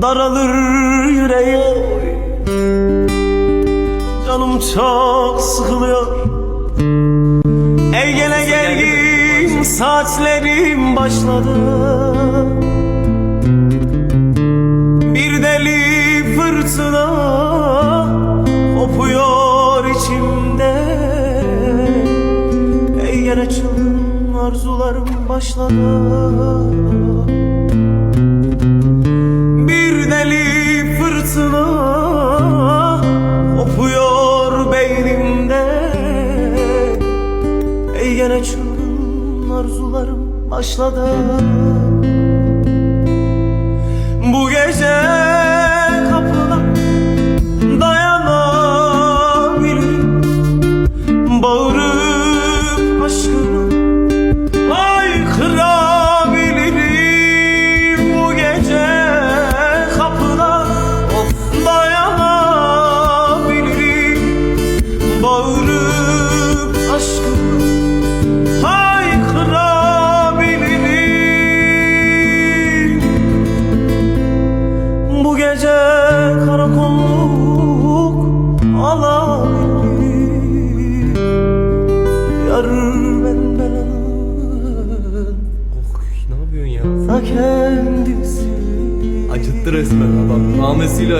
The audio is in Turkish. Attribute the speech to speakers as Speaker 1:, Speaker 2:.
Speaker 1: Daralır yüreğim. Canım çok sıkılıyor. Ey gele gelgin saatlerim başladı. Bir deli fırtına kopuyor içimde. Ey gele çılgın arzularım başladı gene çılgın arzularım başladı. Bu gece kapına dayanabilirim Bağırıp aşkımı Haykırabilirim. Bu gece kapına dayanabilirim Bağırıp kendisi
Speaker 2: Acıttı resmen adam. Namesiyle